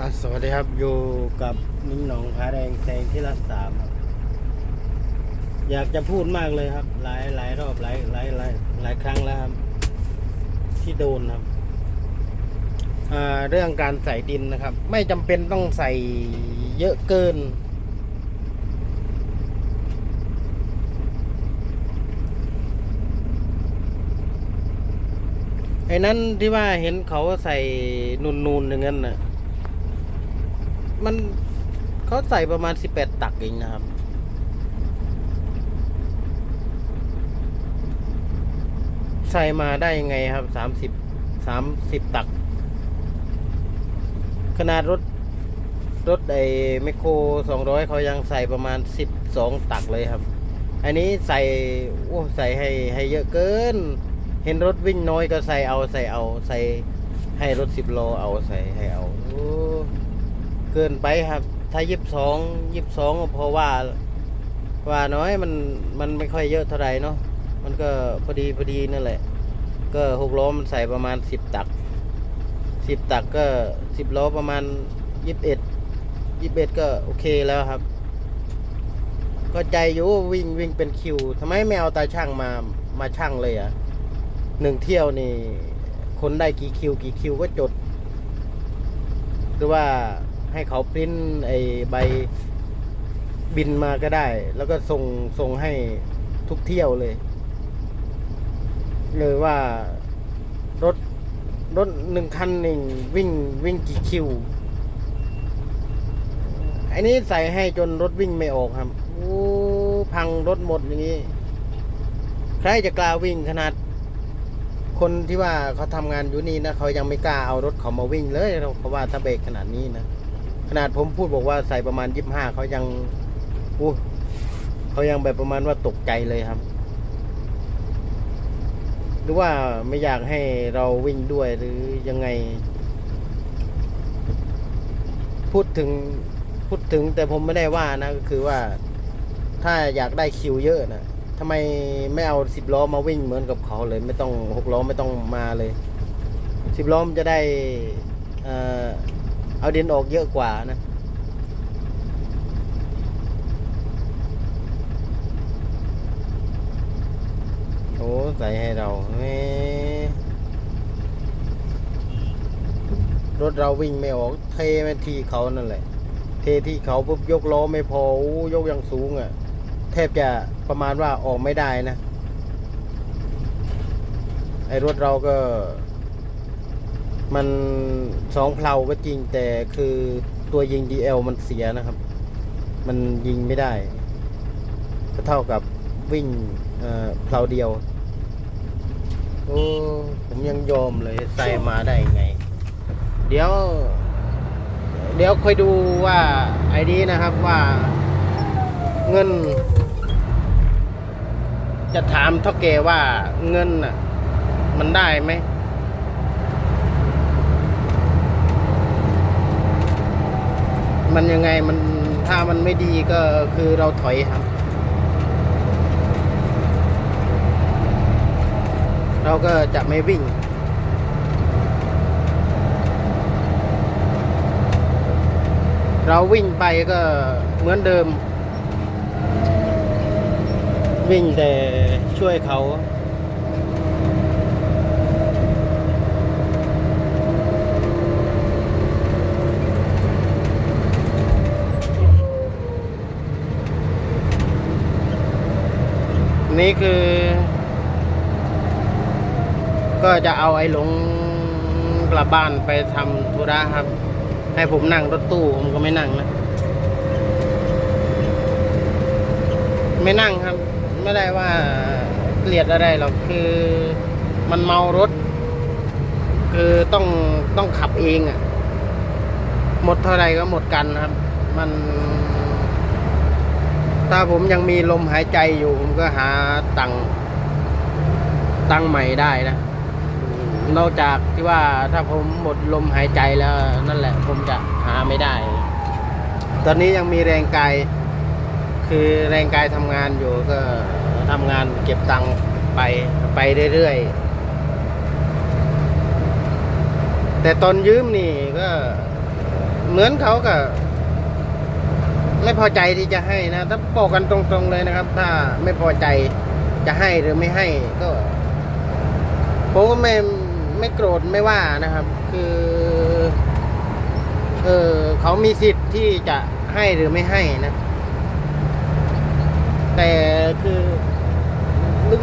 ครับสวัสดีครับอยู่กับนิ้งหนองผาแดงแซงที่รักสามครับ อยากจะพูดมากเลยครับ หลายหลายรอบหลายหลายหลายหลายครั้งแล้วครับ ที่โดนครับเรื่องการใส่ดินนะครับ ไม่จำเป็นต้องใส่เยอะเกิน ไอ้นั้นที่ว่าเห็นเขาใส่นูนๆอย่างนั้นน่ะ มันเขาใส่ประมาณสิบแปดตักเองนะครับ ใส่มาได้ยังไงครับสามสิบสามสิบตัก ขนาดรถ รถไอ้ไมโครสองร้อยเขายังใส่ประมาณสิบสองตักเลยครับ อันนี้ใส่โอ้ใส่ให้ให้เยอะเกิน เห็นรถวิ่งน้อยก็ใส่เอาใส่เอาใส่ให้รถสิบโลเอาใส่ให้เอาโอ้ เกินไปครับ ถ้ายิบสองยิบสองพอว่า ว่าน้อยมันมันไม่ค่อยเยอะเท่าไหร่เนาะมันก็พอดีพอดีนั่นแหละ ก็หกล้อมันใส่ประมาณสิบตักสิบตักก็สิบล้อประมาณยี่สิบเอ็ดยี่สิบเอ็ดก็โอเคแล้วครับ ก็ใจอยู่วิ่งวิ่งเป็นคิวทำไมไม่เอาตาช่างมามาช่างเลยอะหนึ่งเที่ยวนี่คนได้กี่คิว กี่คิวก็จด หรือว่า ให้เขาปริ้นไอ้ใบบินมาก็ได้ แล้วก็ส่งส่งให้ทุกเที่ยวเลย เลยว่ารถรถหนึ่งคันหนึ่งวิ่งวิ่งกี่คิว อันนี้ใส่ให้จนรถวิ่งไม่ออกครับโอ้พังรถหมดอย่างนี้ ใครจะกล้าวิ่งขนาด คนที่ว่าเขาทำงานอยู่นี่นะเขายังไม่กล้าเอารถเขามาวิ่งเลยเพราะว่าถ้าเบรกขนาดนี้นะ ขนาดผมพูดบอกว่าใส่ประมาณยี่ห้าเขายังอู้เขายังแบบประมาณว่าตกใจเลยครับ หรือว่าไม่อยากให้เราวิ่งด้วยหรือยังไง พูดถึงพูดถึงแต่ผมไม่ได้ว่านะก็คือว่าถ้าอยากได้คิวเยอะนะทำไมไม่เอาสิบล้อมาวิ่งเหมือนกับเขาเลย ไม่ต้องหกล้อไม่ต้องมาเลยสิบล้อมันจะได้ เออเอาดินออกเยอะกว่านะโอ้ใส่ให้เราแหมรถเราวิ่งไม่ออก เทไปที่เขานั่นแหละ เทที่เขาปุ๊บยกล้อไม่พออยกยังสูงอะ่ะ แทบจะประมาณว่าออกไม่ได้นะ ไอ้รถเราก็ มันสองเพลาก็จริงแต่คือตัวยิง DL มันเสียนะครับ มันยิงไม่ได้ ก็เท่ากับวิ่งเอ่อเพลาเดียว โอ้ผมยังยอมเลยใส่มาได้ไง เดี๋ยว เดี๋ยวค่อยดูว่าไอ้นี้นะครับว่าเงิน จะถามเท่าแกว่าเงินน่ะ มันได้ไหม มันยังไงมันถ้ามันไม่ดีก็คือเราถอยครับ เราก็จะไม่วิ่งเราวิ่งไปก็เหมือนเดิม วิ่งแต่ช่วยเขา นี่คือ ก็จะเอาไอ้หลงกลับบ้านไปทำธุระครับ ให้ผมนั่งรถตู้ผมก็ไม่นั่งนะ ไม่นั่งครับ ไม่ได้ว่าเกลียดอะไรหรอกคือมันเมารถ คือต้องต้องขับเองอะ่ะ หมดเท่าไรก็หมดกันครับ มัน ถ้าผมยังมีลมหายใจอยู่ ผมก็หาตังตังใหม่ได้นะ นอกจากที่ว่าถ้าผมหมดลมหายใจแล้ว นั่นแหละ ผมจะหาไม่ได้ ตอนนี้ยังมีแรงกาย คือแรงกายทำงานอยู่ก็ทำงานเก็บตังไปไปเรื่อยๆ แต่ตอนยืมนี่ก็เหมือนเขาก็ ไม่พอใจที่จะให้นะถ้าบอกกันตรงๆเลยนะครับ ถ้าไม่พอใจจะให้หรือไม่ให้ก็ผมก็ไม่ไม่โกรธไม่ว่านะครับ คือเออเขามีสิทธิ์ที่จะให้หรือไม่ให้นะ แต่คือ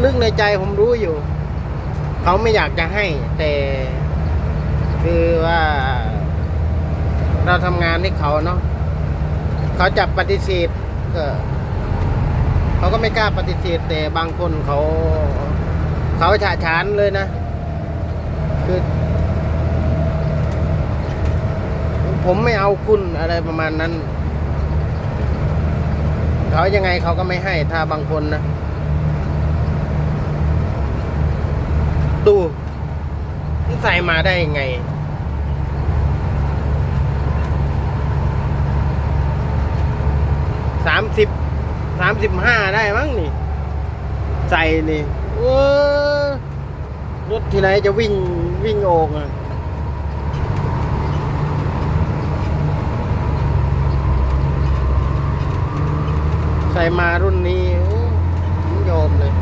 ลึกๆในใจผมรู้อยู่ เขาไม่อยากจะให้ แต่คือว่า เราทำงานให้เขาเนาะ เขาจับปฏิเสธเขาก็ไม่กล้าปฏิเสธแต่บางคนเขา เขาฉาฉานเลยนะ คือ ผมไม่เอาคุณอะไรประมาณนั้น เขายังไงเขาก็ไม่ให้ถ้าบางคนนะดูใส่มาได้ยังไง สามสิบสามสิบห้าได้มั้งนี่ ใส่นี่โอ้รถที่ไหนจะวิ่งวิ่งโอกอะใส่มารุ่นนี้โอ้ผมยอมเลย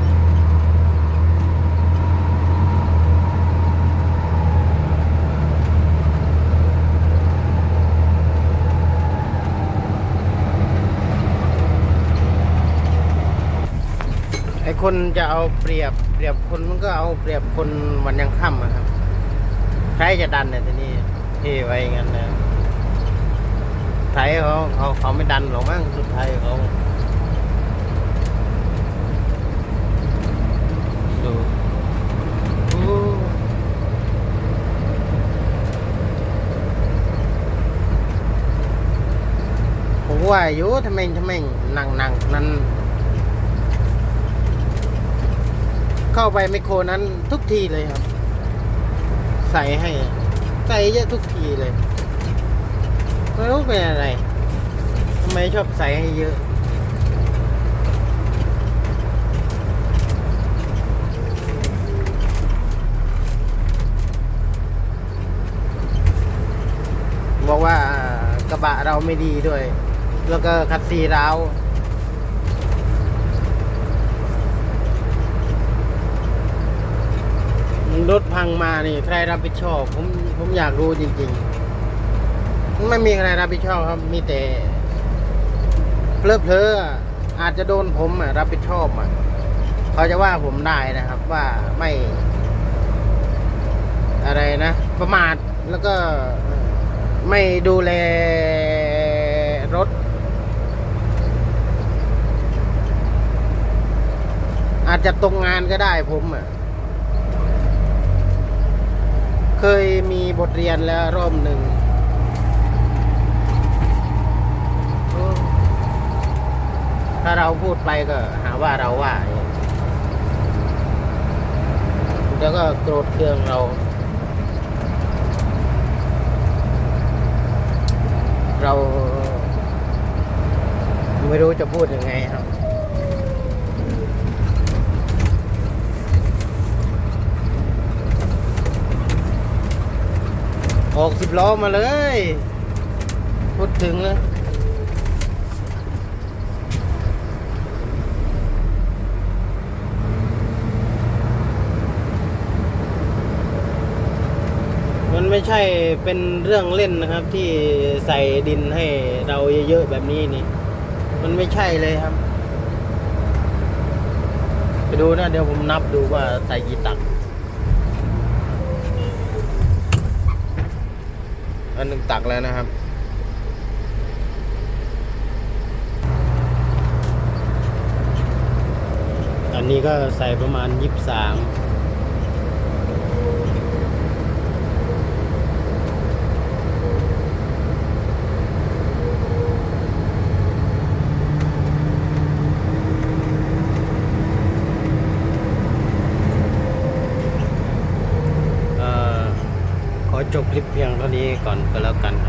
ไอ้ คนจะเอาเปรียบ เปรียบคนมันก็เอาเปรียบคนวันยังค่ำอะครับ ใครจะดันเนี่ยทีนี้เทไว้งั้นนะไทยเขาเขาเขาไม่ดันหรอกมั้งสุดท้ายเขาดูโอ้ผมว่าอยู่ทำไมทำไมนั่งนั่งนั้น เข้าไปไมโครนั้นทุกทีเลยครับ ใส่ให้ ใส่เยอะทุกทีเลยไม่รู้เป็นอะไรทำไมชอบใส่ให้เยอะบอกว่ากระบะเราไม่ดีด้วย แล้วก็คัดซีร้าว รถพังมานี่ ใครรับผิดชอบ ผมผมอยากรู้จริงๆ ไม่มีใครรับผิดชอบครับ มีแต่เพลอเพลออาจจะโดนผมอะรับผิดชอบอะเขาจะว่าผมได้นะครับว่าไม่ อะไรนะ ประมาทแล้วก็ไม่ดูแลรถ อาจจะตรงงานก็ได้ผมอะ เคยมีบทเรียนแล้วรอบหนึ่งถ้าเราพูดไปก็หาว่าเราว่าอย่างนี้แล้วก็โกรธเคืองเรา เรา ไม่รู้จะพูดยังไงครับ ออกสิบล้อมาเลย พูดถึงนะมันไม่ใช่เป็นเรื่องเล่นนะครับ ที่ใส่ดินให้เราเยอะๆแบบนี้นี่ มันไม่ใช่เลยครับ ไปดูนะ เดี๋ยวผมนับดูว่าใส่กี่ตัก อันหนึ่งตักแล้วนะครับ อันนี้ก็ใส่ประมาณยี่สิบสามเอ่อขอจบคลิปเพียง ก่อนก็แล้วกันครับ